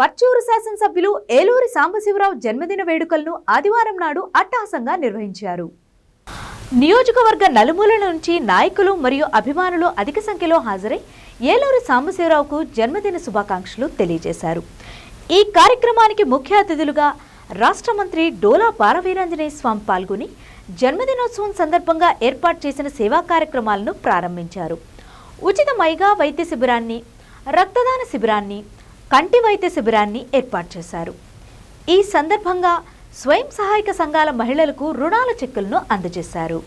పర్చూరు శాసనసభ్యులు ఏలూరి సాంబశివరావు జన్మదిన వేడుకలను ఆదివారం నాడు అట్టహాసంగా నిర్వహించారు. నియోజకవర్గ నలుమూలల నుంచి నాయకులు మరియు అభిమానులు అధిక సంఖ్యలో హాజరై ఏలూరి సాంబశివరావుకు జన్మదిన శుభాకాంక్షలు తెలియజేశారు. ఈ కార్యక్రమానికి ముఖ్య అతిథులుగా రాష్ట్ర మంత్రి డోలా పారవీరాంజనేయ స్వామి పాల్గొని జన్మదినోత్సవం సందర్భంగా ఏర్పాటు చేసిన సేవా కార్యక్రమాలను ప్రారంభించారు. ఉచిత మైగా వైద్య శిబిరాన్ని రక్తదాన శిబిరాన్ని కంటి వైద్య శిబిరాన్ని ఏర్పాటు చేశారు. ఈ సందర్భంగా స్వయం సహాయక సంఘాల మహిళలకు రుణాల చెక్కులను అందజేశారు.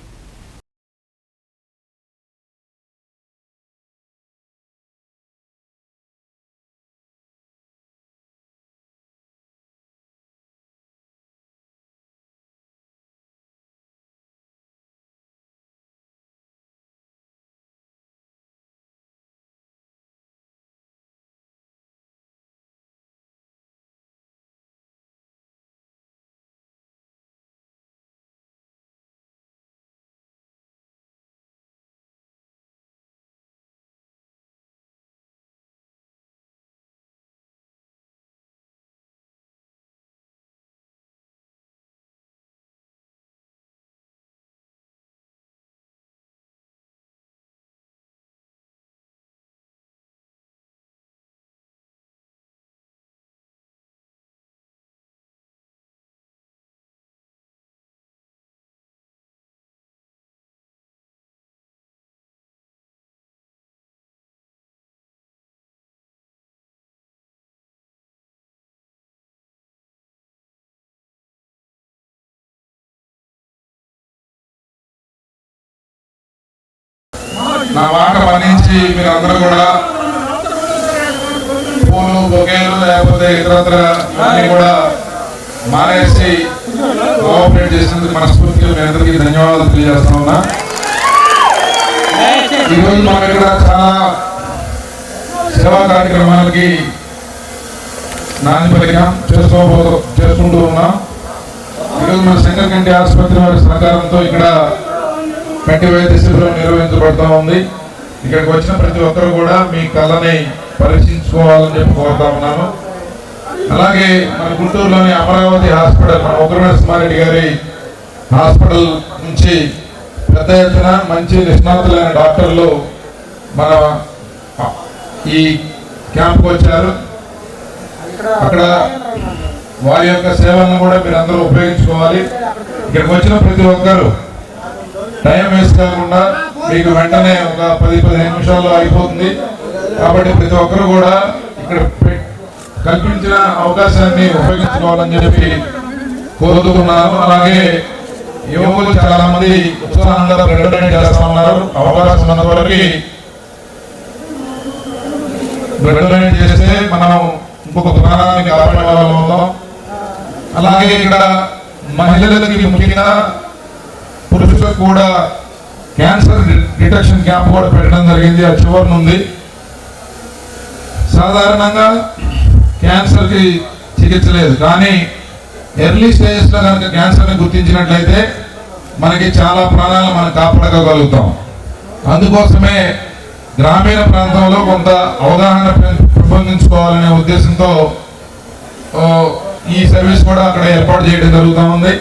నా మాట మన్నించి మీరు అందరూ కూడా పూలు బొకేలు లేకపోతే ఇతరత్ర అన్ని కూడా మానేసి కోఆపరేట్ చేసినందుకు మనస్ఫూర్తిగా మీ అందరికీ ధన్యవాదాలు తెలియజేస్తా ఉన్నా. ఈరోజు మన ఇక్కడ చాలా సేవా కార్యక్రమాలకి నాంది పలికాం చేసుకోబో చేసుకుంటూ ఉన్నాం. ఈరోజు మన శంకర్ కంటి ఆసుపత్రి వారి సహకారంతో ఇక్కడ కంటి వైద్య శిబిరం నిర్వహించబడుతూ ఉంది. ఇక్కడికి వచ్చిన ప్రతి ఒక్కరు కూడా మీ కళని పరీక్షించుకోవాలని చెప్పి కోరుతా ఉన్నాను. అలాగే మన గుంటూరులోని అమరావతి హాస్పిటల్ మన ఉగ్రనరసింహారెడ్డి గారి హాస్పిటల్ నుంచి పెద్ద ఎత్తున మంచి నిష్ణాతులైన డాక్టర్లు మన ఈ క్యాంప్కి వచ్చారు. అక్కడ వారి యొక్క సేవలను కూడా మీరు అందరూ ఉపయోగించుకోవాలి. ఇక్కడికి వచ్చిన ప్రతి ఒక్కరు టైం వేస్ట్ కాకుండా మీకు వెంటనే ఒక పది పదిహేను నిమిషాల్లో అయిపోతుంది కాబట్టి ప్రతి ఒక్కరు కూడా ఇక్కడ కల్పించిన అవకాశాన్ని ఉపయోగించుకోవాలని చెప్పి కోరుతున్నాను అలాగే యువకులు చాలా మంది ఉత్సాహంగా ప్రకటన డొనేట్ చేస్తా ఉన్నారు. అవకాశం ఉన్నంత వరకు బ్లడ్ చేస్తే మనం ఇంకొక ప్రాణాన్ని కాపాడే వాళ్ళం అలాగే ఇక్కడ మహిళలకి ముఖ్యంగా కూడా క్యాన్సర్ డిటెక్షన్ క్యాంప్ కూడా పెట్టడం జరిగింది. ఆ చివరి ఉంది సాధారణంగా క్యాన్సర్కి చికిత్స లేదు. కానీ ఎర్లీ స్టేజెస్లో కనుక క్యాన్సర్ని గుర్తించినట్లయితే మనకి చాలా ప్రాణాలను మనం కాపాడగలుగుతాం అందుకోసమే గ్రామీణ ప్రాంతంలో కొంత అవగాహన పెంపొందించుకోవాలనే ఉద్దేశంతో ఈ సర్వీస్ కూడా అక్కడ ఏర్పాటు చేయడం జరుగుతూ ఉంది.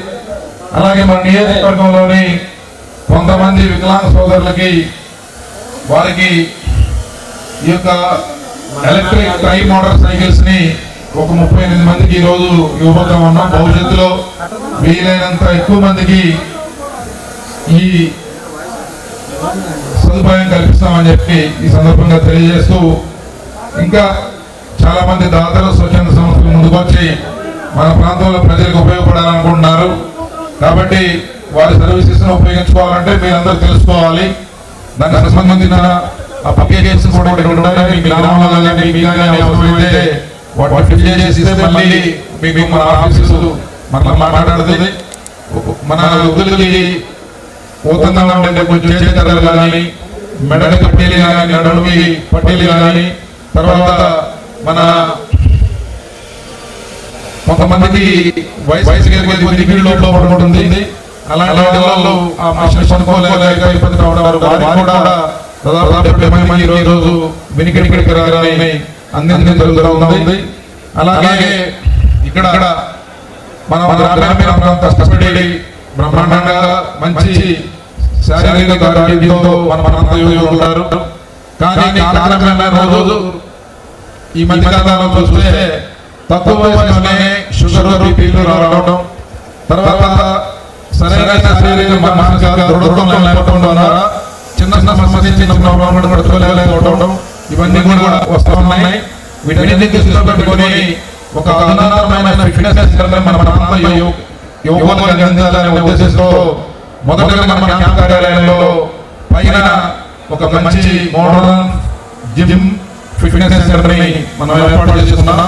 అలాగే మన నియోజకవర్గంలోని కొంతమంది వికలాంగ సోదరులకి వారికి ఈ యొక్క ఎలక్ట్రిక్ ట్రై మోటార్ సైకిల్స్ని ఒక ముప్పై ఎనిమిది మందికి ఈ రోజు ఇవ్వబోతా ఉన్నాం. భవిష్యత్తులో వీలైనంత ఎక్కువ మందికి ఈ సదుపాయం కల్పిస్తామని చెప్పి ఈ సందర్భంగా తెలియజేస్తూ ఇంకా చాలా మంది దాతలు స్వచ్ఛంద సంస్థలు ముందుకొచ్చి మన ప్రాంతంలో ప్రజలకు ఉపయోగపడాలనుకుంటున్నారు. కాబట్టి వారి సర్వీసెస్ ఉపయోగించుకోవాలంటే మీరందరూ తెలుసుకోవాలి. దానికి సంబంధించిన అప్లికేషన్స్ కూడా ఉంటాయి మీ గ్రామంలో కానీ మీ కానీ అవసరమైతే వాటి ఫిల్ చేసి మళ్ళీ మీకు మన ఆఫీసు మళ్ళీ మాట్లాడుతుంది. మన వృద్ధులకి ఊతంగా కొంచెం చేతలు కానీ మెడల పట్టేలు కానీ నడుమి పట్టీలు కానీ తర్వాత మన కొంతమందికి వయసు వయసు కొద్ది ఫీల్డ్ లోపల ఉంటుంది అలాంటి వాళ్ళు ఆ మనిషిని కొనుక్కోలేక ఇబ్బంది పడడం వారికి కూడా దాదాపు డెబ్బై మంది ఈ రోజు వెనుకడికి రాగానే అందించడం జరుగుతూ ఉంది. అలాగే ఇక్కడ మన గ్రామీణ ప్రాంత కష్టపడి బ్రహ్మాండంగా మంచి శారీరక ఆరోగ్యంతో మన ప్రాంత యువకులు కానీ కాలక్రమేణా రోజు ఈ మధ్య కాలంలో చూస్తే తక్కువ వయసులోనే షుగర్ బీపీలు రావడం తర్వాత సరైన శారీరక మానసిక దృఢత్వం లేకపోవడం ద్వారా చిన్న చిన్న సమస్య చిన్న ప్రాబ్లం పడుకోలేకపోవడం ఇవన్నీ కూడా వస్తూ ఉన్నాయి వీటన్నిటిని దృష్టిలో పెట్టుకొని ఒక అధునాతనమైన ఫిట్నెస్ మన ప్రాంత యువకులకు అందించాలనే ఉద్దేశంతో మొదటగా మన క్యాంప్ కార్యాలయంలో పైన ఒక మంచి మోడర్న్ జిమ్ ఫిట్నెస్ సెంటర్ మనం ఏర్పాటు చేస్తున్నాం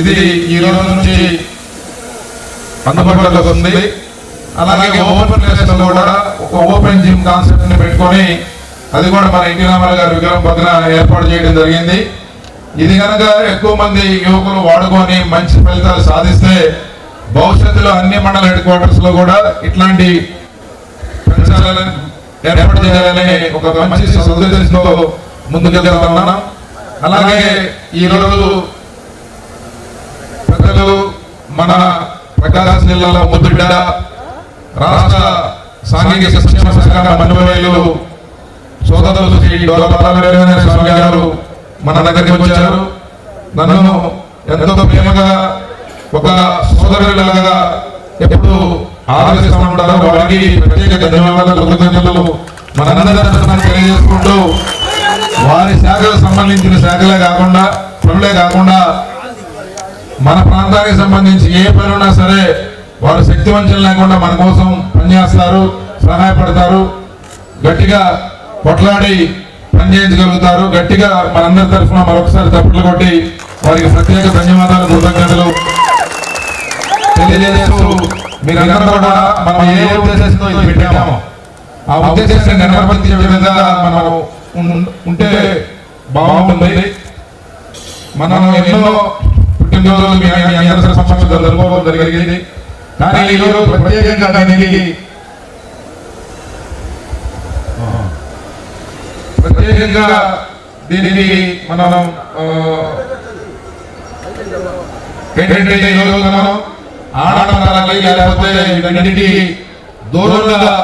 ఇది ఈ రోజు నుంచి అందుబాటులోకి వస్తుంది. అలాగే ఓపెన్ ప్లేస్లో కూడా ఒక ఓపెన్ జిమ్ కాన్సెప్ట్ని పెట్టుకొని అది కూడా మన ఎన్టీ రామారావు గారి విగ్రహం పక్కన ఏర్పాటు చేయడం జరిగింది. ఇది కనుక ఎక్కువ మంది యువకులు వాడుకొని మంచి ఫలితాలు సాధిస్తే భవిష్యత్తులో అన్ని మండల హెడ్ క్వార్టర్స్లో కూడా ఇట్లాంటి పెంచాలని ఏర్పాటు చేయాలని ఒక మంచి సదుద్దేశంతో ముందుకెళ్తున్నాం అలాగే ఈ రోజు పెద్దలు మన ప్రకాశం జిల్లాలో ముద్దుబిడ్డ రాష్ట్ర సాంఘిక సంక్షేమ శాఖ మనువేలు సోదరులు శ్రీ డోలపాలవీరేంద్ర స్వామి గారు మన దగ్గరికి వచ్చారు. నన్ను ఎంతో ప్రేమగా ఒక సోదరులాగా ఎప్పుడు ఆదరిస్తూ ఉంటారో. వారికి ప్రత్యేక ధన్యవాదాలు కృతజ్ఞతలు. మనందరి తెలియజేసుకుంటూ వారి శాఖలకు సంబంధించిన శాఖలే కాకుండా పనులే కాకుండా మన ప్రాంతానికి సంబంధించి ఏ పనున్నా సరే వారు శక్తి వంచన లేకుండా మన కోసం పనిచేస్తారు సహాయపడతారు గట్టిగా కొట్లాడి పనిచేయించగలుగుతారు గట్టిగా మనందరి తరఫున మరొకసారి తప్పులు కొట్టి వారికి ప్రత్యేక ధన్యవాదాలు కృతజ్ఞతలు తెలియజేస్తూ మీరందరూ కూడా మనం ఏ ఉద్దేశంతో ఇది పెట్టామో ఆ ఉద్దేశాన్ని నెరవేర్చే విధంగా మనం ఉంటే బాగుంటుంది. మనం ఎన్నో పుట్టినరోజులు మీ మీ అందరి సమక్షంలో జరుపుకోవడం జరిగింది. కానీ ఈరోజు ప్రత్యేకంగా దీనికి ప్రత్యేకంగా దీనికి మనం ఏంటంటే ఈరోజు మనం ఆడవాళ్ళకి లేకపోతే వీటన్నిటికీ దూరంగా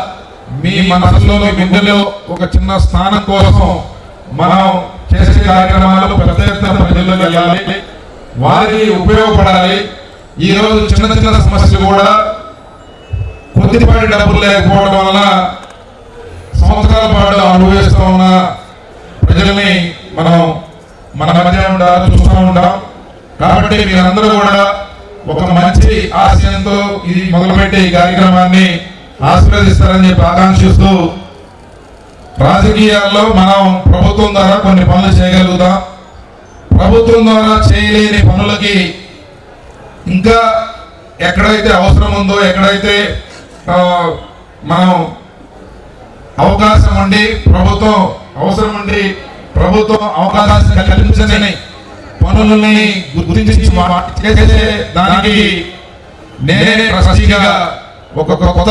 మీ మనసులో మీ గుండెలో ఒక చిన్న స్థానం కోసం మనం చేసే కార్యక్రమాలు పెద్ద ఎత్తున ప్రజల్లోకి వెళ్ళాలి. వారికి ఉపయోగపడాలి. ఈ రోజు చిన్న చిన్న సమస్యలు కూడా కొద్దిపాటి డబ్బులు లేకపోవడం వలన సంవత్సరాల పాటు అనుభవిస్తూ ఉన్న ప్రజల్ని మనం మన మధ్య ఉండాలి చూస్తూ ఉంటాం కాబట్టి మీరందరూ కూడా ఒక మంచి ఆశయంతో ఇది మొదలుపెట్టే ఈ కార్యక్రమాన్ని ఆశీర్వదిస్తారని చెప్పి ఆకాంక్షిస్తూ రాజకీయాల్లో మనం ప్రభుత్వం ద్వారా కొన్ని పనులు చేయగలుగుతాం. ప్రభుత్వం ద్వారా చేయలేని పనులకి ఇంకా ఎక్కడైతే అవసరం ఉందో ఎక్కడైతే మనం అవకాశం ఉండి ప్రభుత్వం అవసరం ఉండి ప్రభుత్వం అవకాశం కల్పించని పనులని గుర్తించి చేసే దానికి నేనే ట్రస్టీగా ఒక కొత్త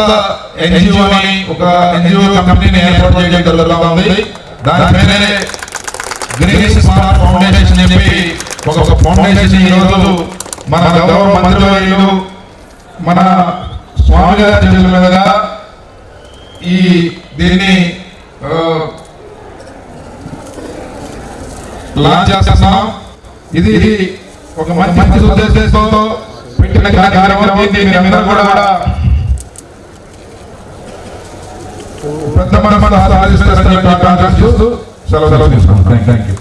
ఎన్జిఓ అని ఒక ఎన్జిఓ కంపెనీని ఏర్పాటు చేయడం జరుగుతుంది దాని పేరే గ్రీన్ స్మార్ట్ ఫౌండేషన్ చెప్పి ఒక ఫౌండేషన్ ఈరోజు మన గౌరవ మంత్రులు మన స్వామి గారి చేతుల మీదుగా ఈ దీన్ని లాంచ్ చేస్తున్నాం. ఇది ఒక మంచి ఉద్దేశంతో పెట్టిన కార్యక్రమం మీరందరూ కూడా పెద్ద మనసు ఆశిస్తారని చెప్పి ఆకాంక్షిస్తూ సెలవు సెలవు తీసుకుంటాం థ్యాంక్ యూ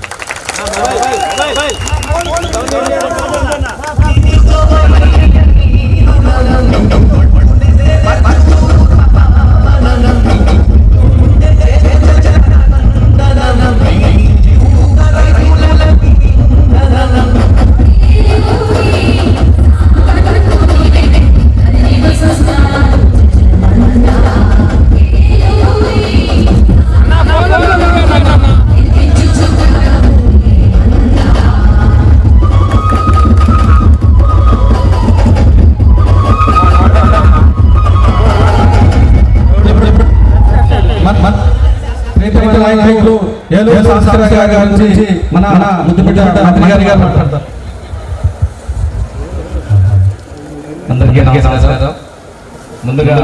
ముద్దుబిడ్డ మంత్రి గారి గారు మాట్లాడతారు. అందరికీ నమస్కారం. ముందుగా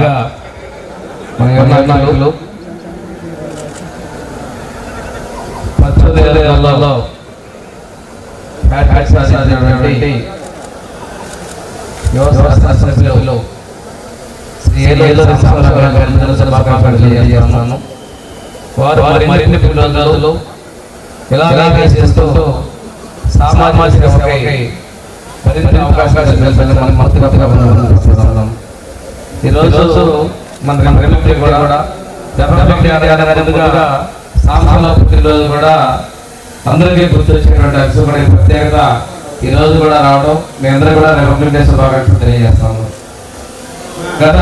మన నాయకులు పచ్చదేళ్ళలో హ్యాట్ సాధించినటువంటి శుభాకాంక్షలు తెలియజేస్తున్నాను. వారు మరిన్ని పిల్లలు ఇలాగే చేస్తూ సామాజిక సేవకై మరింత అవకాశాలు కల్పించాలని మనం మనస్ఫూర్తిగా అభినందిస్తున్నాం. ఈరోజు మన రెవెన్యూ కూడా డెవలప్మెంట్ ఏరియాల ముందుగా సాంసంలో పుట్టినరోజు కూడా అందరికీ గుర్తొచ్చినటువంటి అక్షుమైన ప్రత్యేకత ఈరోజు కూడా రావడం మీ అందరూ కూడా రెవెన్యూ డే శుభాకాంక్షలు తెలియజేస్తాము గత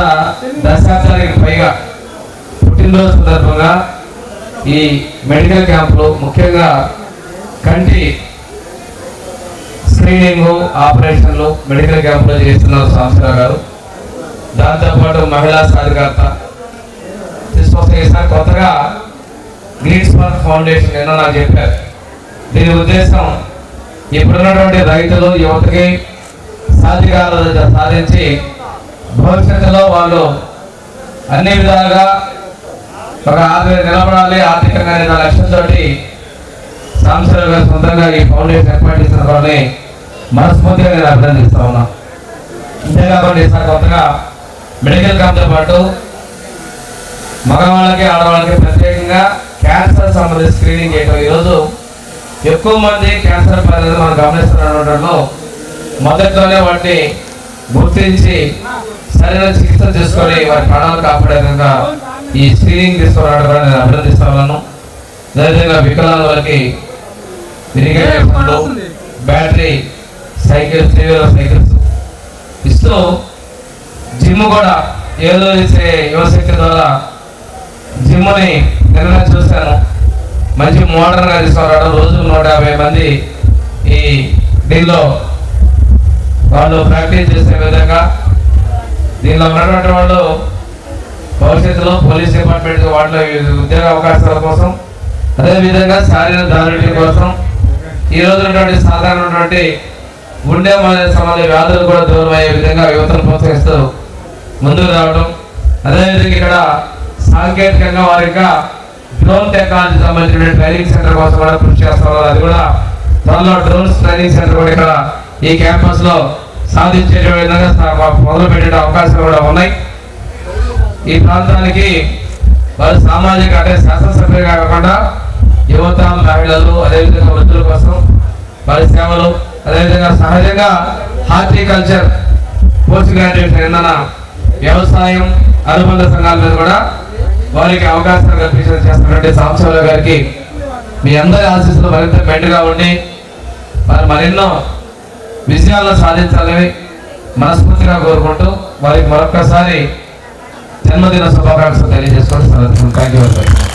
దశాబ్దానికి పైగా పుట్టినరోజు సందర్భంగా ఈ మెడికల్ క్యాంపులు ముఖ్యంగా కంటి స్క్రీనింగ్ ఆపరేషన్లు మెడికల్ క్యాంపులు చేస్తున్నారు సంస్థ గారు. దాంతోపాటు మహిళా సాధికారత. తీసుకొస్తే ఈసారి కొత్తగా గ్రీన్ స్పార్క్ ఫౌండేషన్ ఏదో నాకు చెప్పారు. దీని ఉద్దేశం ఇప్పుడున్నటువంటి రైతులు యువతకి సాధికారత సాధించి భవిష్యత్తులో వాళ్ళు అన్ని విధాలుగా ఒక ఆర్థిక నిలబడాలి ఆర్థికంగా అనే లక్ష్యంతో సంస్థలు సొంతంగా ఈ ఫౌండేషన్ ఏర్పాటు చేసిన వాళ్ళని మనస్ఫూర్తిగా నేను అభినందిస్తా ఉన్నా. అంతేకాకుండా ఈసారి కొత్తగా మెడికల్ క్యాంప్తో పాటు మగవాళ్ళకి ఆడవాళ్ళకి ప్రత్యేకంగా క్యాన్సర్ సంబంధించి స్క్రీనింగ్ చేయటం. ఈరోజు ఎక్కువ మంది క్యాన్సర్ బాధితులు మనం గమనిస్తున్నలో మొదట్లోనే వాటిని గుర్తించి సరైన చికిత్స చేసుకొని వారి ప్రాణాలు కాపాడే విధంగా ఈ స్క్రీనింగ్ తీసుకురావడం నేను అభినందిస్తా ఉన్నాను అదేవిధంగా వికలాంగులకి ఇరిగేషన్లు battery cycle three wheeler cycles ఇస్తూ జిమ్ కూడా ఏదో ఇచ్చే యువశక్తి ద్వారా జిమ్ని నిన్న చూశాను. మంచి మోడర్న్గా తీసుకురావడం రోజు నూట యాభై మంది ఈ దీనిలో వాళ్ళు ప్రాక్టీస్ చేసే విధంగా దీనిలో ఉన్నటువంటి వాళ్ళు భవిష్యత్తులో పోలీస్ డిపార్ట్మెంట్ వాటిలో ఉద్యోగ అవకాశాల కోసం అదేవిధంగా శారీరక దారుణ్యం కోసం ఈ రోజు ఉన్నటువంటి సాధారణటువంటి గుండె సంబంధ వ్యాధులు కూడా దూరం అయ్యే విధంగా యువతను ప్రోత్సహిస్తూ ముందుకు రావడం. అదేవిధంగా ఇక్కడ సాంకేతికంగా వారి యొక్క డ్రోన్ టెక్నాలజీ సంబంధించిన ట్రైనింగ్ సెంటర్ కోసం కూడా కృషి చేస్తున్నారు. అది కూడా త్వరలో డ్రోన్స్ ట్రైనింగ్ సెంటర్ కూడా ఇక్కడ ఈ క్యాంపస్లో సాధించే విధంగా మొదలుపెట్టే మొదలు పెట్టే అవకాశాలు కూడా ఉన్నాయి. ఈ ప్రాంతానికి వారు సామాజిక అంటే శాసనసభ్యులుగా కాకుండా యువత మహిళలు అదేవిధంగా వృద్ధుల కోసం వారి సేవలు అదేవిధంగా సహజంగా హార్టికల్చర్ పోస్ట్ గ్రాడ్యుయేట్ ఏదైనా వ్యవసాయం అనుబంధ సంఘాల మీద కూడా వారికి అవకాశాలు కల్పించడం చేస్తున్నటువంటి సాంబశివరావు గారికి మీ అందరి ఆశీస్సులు మరింత మెండుగా ఉండి వారు మరెన్నో విజయాలను సాధించాలని మనస్ఫూర్తిగా కోరుకుంటూ వారికి మరొక్కసారి జన్మదిన శుభాకాంక్షలు తెలియజేసుకోవడం థ్యాంక్ యూ వెరీ మచ్